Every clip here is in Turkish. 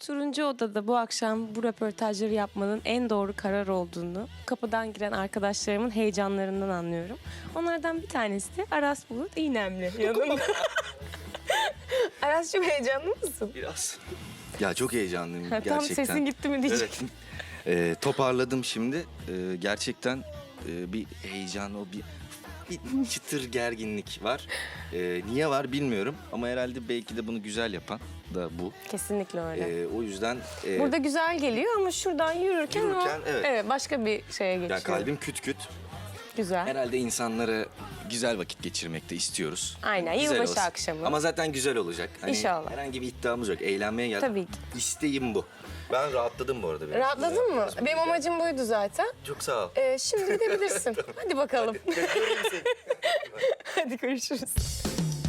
turuncu odada bu akşam bu röportajları yapmanın en doğru karar olduğunu kapıdan giren arkadaşlarımın heyecanlarından anlıyorum. Onlardan bir tanesi de Aras Bulut İynemli yanımda. Aras çok heyecanlı mısın? Biraz. Ya çok heyecanlıyım Ha, tam gerçekten. sesin gitti mi diyecek. Evet. Ee, toparladım şimdi. Ee, gerçekten e, bir heyecan, o bir, bir çıtır gerginlik var. Ee, niye var bilmiyorum ama herhalde belki de bunu güzel yapan da bu. Kesinlikle öyle. Ee, o yüzden e, Burada güzel geliyor ama şuradan yürürken, Yürürken, o evet. başka bir şeye geçiyor. yani kalbim küt küt. Güzel. Herhalde insanlara güzel vakit geçirmek de istiyoruz. Aynen, Güzel yılbaşı akşamı. Ama zaten güzel olacak. Hani İnşallah. Herhangi bir iddiamız yok. Eğlenmeye geldim. Tabii ki. İsteğim bu. Ben rahatladım bu arada. biraz. Rahatladın mı? Benim amacım buydu zaten. Çok sağ ol. Ee, şimdi gidebilirsin. Hadi bakalım. Hadi görüşürüz.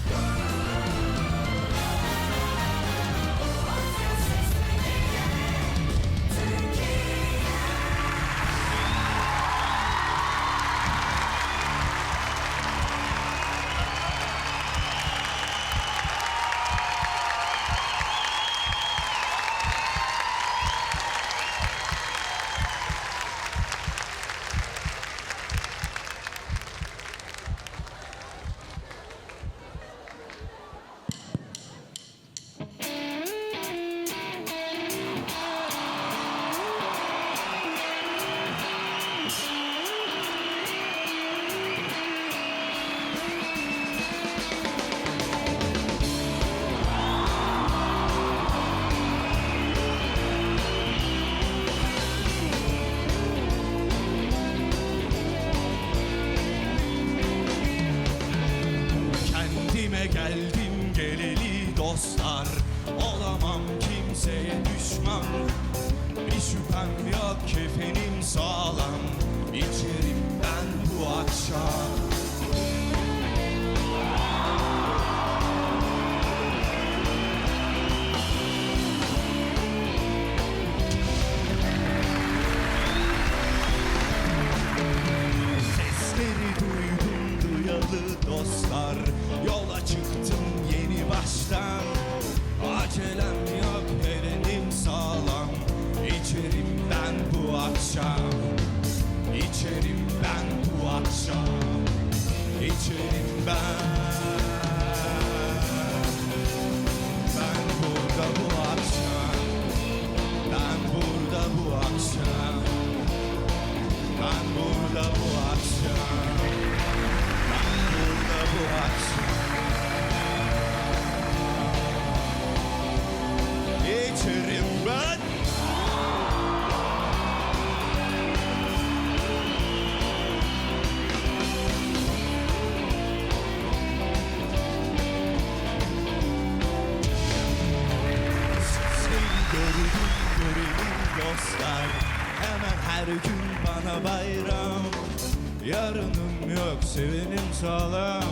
sevenim sağlam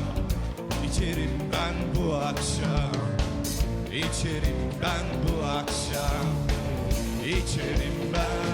İçerim ben bu akşam. İçerim ben bu akşam. İçerim ben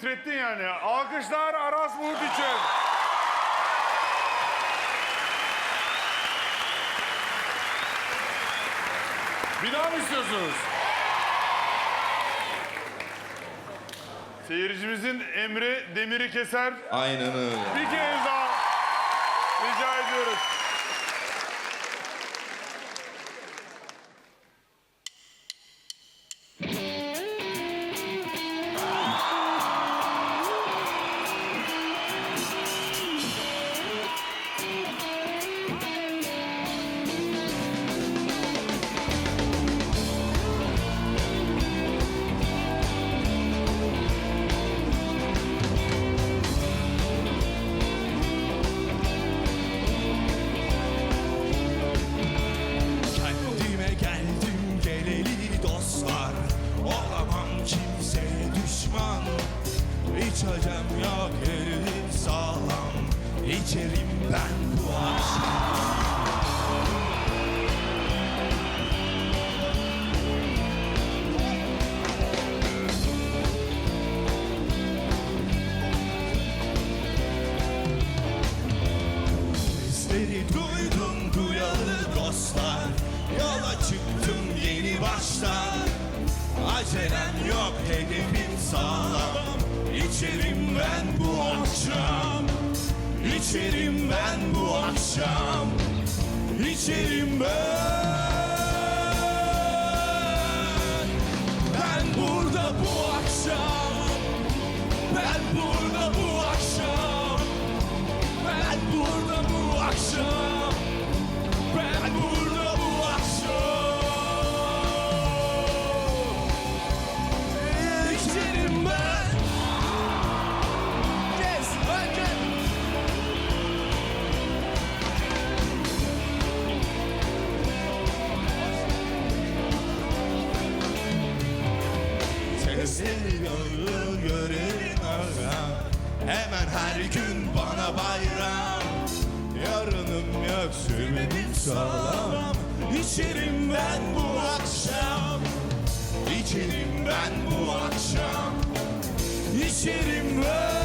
titrettin yani. Alkışlar Aras Bulut için. Bir daha mı istiyorsunuz? Seyircimizin emri demiri keser. Aynen öyle Bir kez daha rica ediyoruz. Duydum duyalı dostlar. Yola çıktım yeni baştan Acelem yok hedefim sağlam. İçerim ben bu akşam. İçerim ben bu akşam. İçerim ben. Ben burada bu akşam bayram. Yarınım yok sümedim sağlam. İçerim ben bu akşam. İçerim ben bu akşam. İçerim Ben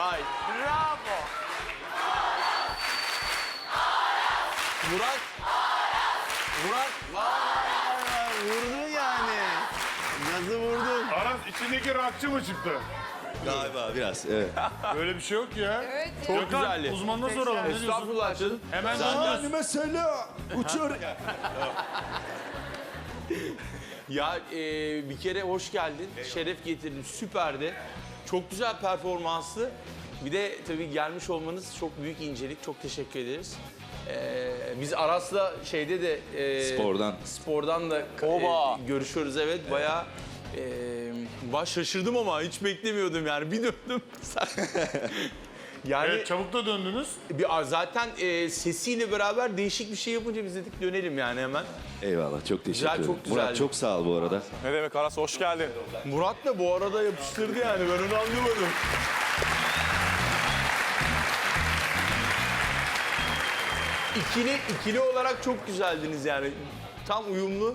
vay. Bravo. Murat. Murat. Vay vurdun yani. Nasıl vurdun? Aras içindeki rakçı mı çıktı? Galiba biraz evet. Böyle bir şey yok ya. Evet. Çok güzeldi. Uzmanına soralım. Ne diyorsun? Estağfurullah canım. Hemen döndüz. mesela uçur. Ya e, bir kere hoş geldin. Şeref getirdin. Süperdi. Çok güzel performanslı. Bir de tabii gelmiş olmanız çok büyük incelik. Çok teşekkür ederiz. E, biz Aras'la şeyde de e, Spordan. spordan da e, görüşüyoruz evet. Bayağı e, baş şaşırdım ama hiç beklemiyordum yani. Bir döndüm. yani Evet çabuk da döndünüz. bir, zaten e, sesiyle beraber değişik bir şey yapınca biz dedik dönelim yani hemen. Eyvallah çok teşekkür Güzel, ederim. çok güzeldi. Murat çok sağ ol bu arada. Ne demek Aras hoş geldin. Murat da bu arada yapıştırdı yani ben onu anlamadım. İkili, ikili olarak çok güzeldiniz yani. Tam uyumlu.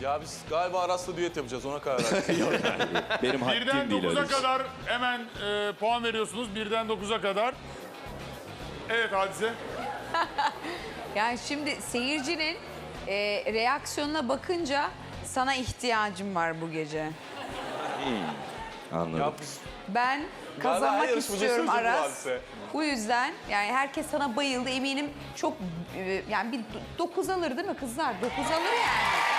Ya biz galiba Aras'la düet yapacağız ona karar verdik. Benim haddim Birden değil 9'a öyle. şey. kadar hemen e, puan veriyorsunuz. Birden 9'a kadar. Evet Hadise. Yani şimdi seyircinin e, reaksiyonuna bakınca sana ihtiyacım var bu gece. Anladım. ya biz Ben her kazanmak yarışmacı istiyorum bu Aras. hadise. Bu yüzden yani herkes sana bayıldı eminim çok e, yani bir 9 alır değil mi kızlar? 9 alır yani.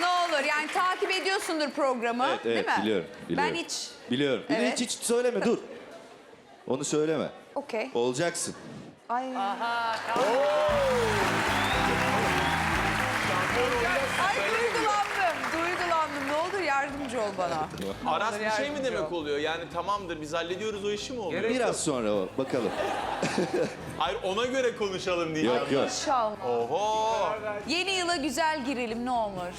Ne olur yani takip ediyorsundur programı Evet, değil evet mi? biliyorum, biliyorum. Ben hiç Biliyorum. Bir de Evet. hiç, hiç söyleme dur. Onu söyleme. okey. Olacaksın. Ay. Ay duygulandım, duygulandım. Ne olur yardımcı ol bana. Aras bir şey mi demek ol. oluyor? Yani tamamdır biz hallediyoruz o işi mi oluyor? Biraz sonra o. Bakalım. Hayır ona göre konuşalım diyeceğim. Yok yok. İnşallah. Oho. Yeni yıla güzel girelim ne olur.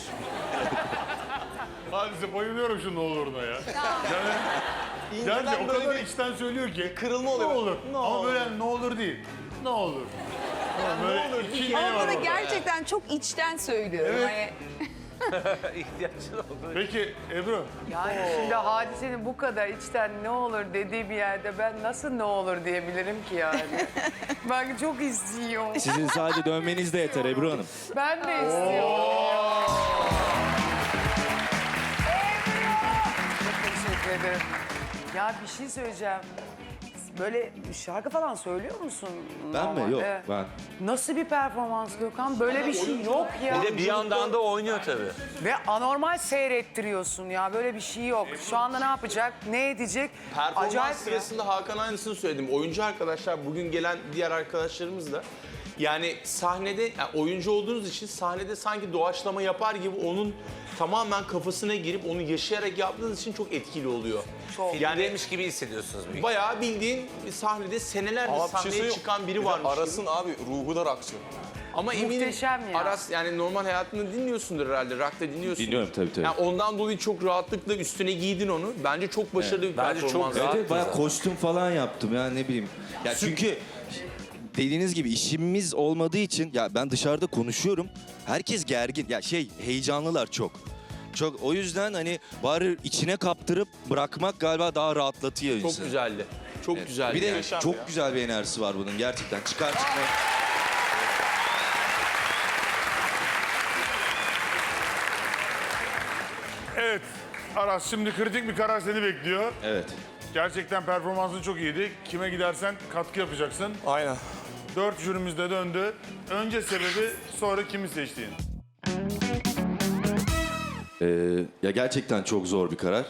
Hadise bayılıyorum şu ne oluruna ya. Yani, yani o böyle kadar bir içten söylüyor ki. kırılma oluyor. Ne olur. Ne Ama olur. böyle ne olur değil. Ne olur. Böyle olur, iki ne Ama var bunu orada. gerçekten çok içten söylüyorum. Hani Peki Ebru. Yani şimdi hadisenin bu kadar içten ne olur dediği bir yerde ben nasıl ne olur diyebilirim ki yani. ben çok istiyorum. Sizin sadece dönmeniz de yeter Ebru Hanım. Ben de istiyorum. Çok teşekkür ederim. Ya bir şey söyleyeceğim. Böyle şarkı falan söylüyor musun? Ben mi? Yok evet. ben. Nasıl bir performans Gökhan? Böyle bir şey yok ya. Bir de bir yandan da oynuyor tabii. Ve anormal seyrettiriyorsun ya. Böyle bir şey yok. Şu anda ne yapacak? Ne edecek? Performans Acayip ya. sırasında Hakan aynısını söyledim. Oyuncu arkadaşlar, bugün gelen diğer arkadaşlarımız da yani sahnede, yani oyuncu olduğunuz için sahnede sanki doğaçlama yapar gibi onun tamamen kafasına girip onu yaşayarak yaptığınız için çok etkili oluyor. Çok. Yani gibi hissediyorsunuz. bayağı bildiğin sahnede senelerdir Ama bir şey sahneye söyleyeyim. çıkan biri Bir de varmış. gibi. Aras'ın abi ruhu da rakçı. Ama eminim Muhteşem ya. Aras yani normal hayatında dinliyorsundur herhalde. Rock'ta dinliyorsun. Dinliyorum tabii, tabii. Yani ondan dolayı çok rahatlıkla üstüne giydin onu. Bence çok başarılı bir Bence çok performans. rahat. Evet, bayağı kostüm falan yaptım ya ne bileyim. Ya çünkü dediğiniz gibi işimiz olmadığı için ya ben dışarıda konuşuyorum. Herkes gergin. Ya şey heyecanlılar çok. Çok o yüzden hani bari içine kaptırıp bırakmak galiba daha rahatlatıyor Çok insanı. güzeldi. Çok Evet. güzeldi. Bir de yani. Çok ya. güzel bir enerjisi var bunun gerçekten. Çıkar çıkmaz. Evet. Aras şimdi kritik bir karar seni bekliyor. Evet. Gerçekten performansın çok iyiydi. Kime gidersen katkı yapacaksın. Aynen. Dört jürimiz de döndü. Önce sebebi sonra kimi seçtiğin. Ee, ya gerçekten çok zor bir karar.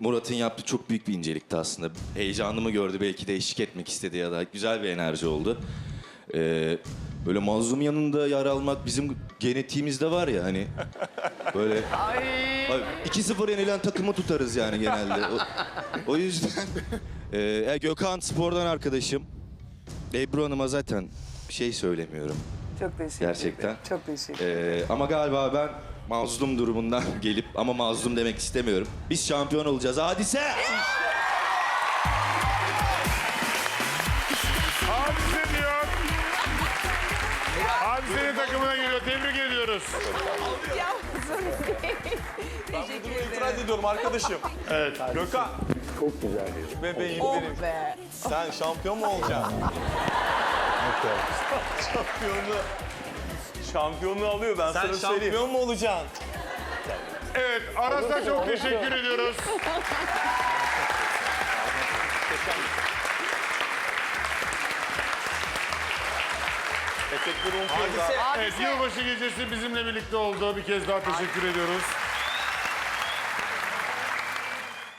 Murat'ın yaptığı çok büyük bir incelikti aslında. Heyecanımı gördü belki de eşlik etmek istedi ya da güzel bir enerji oldu. Ee, böyle mazlum yanında yer almak bizim genetiğimizde var ya hani böyle Abi, 2-0 yenilen takımı tutarız yani genelde. O, o yüzden e, Gökhan spordan arkadaşım. Ebru Hanım'a zaten bir şey söylemiyorum. Çok teşekkür Gerçekten. ederim. Çok teşekkür Ee, ama galiba ben mazlum durumundan gelip ama mazlum demek istemiyorum. Biz şampiyon olacağız. Hadise! Hadise diyor. Hadise'nin takımına geliyor. Tebrik ediyoruz. Bunu itiraz ediyorum arkadaşım. Evet. Gökhan. Çok güzel. Bebeğim benim. be. Sen şampiyon mu olacaksın? Şampiyonluğu. Şampiyonluğu alıyor ben Sen sana söyleyeyim. şampiyon mu olacaksın? Evet. Aras'a çok teşekkür ediyoruz. Efektleri unutuyoruz abi. Evet, yılbaşı gecesi bizimle birlikte oldu. Bir kez daha teşekkür ediyoruz.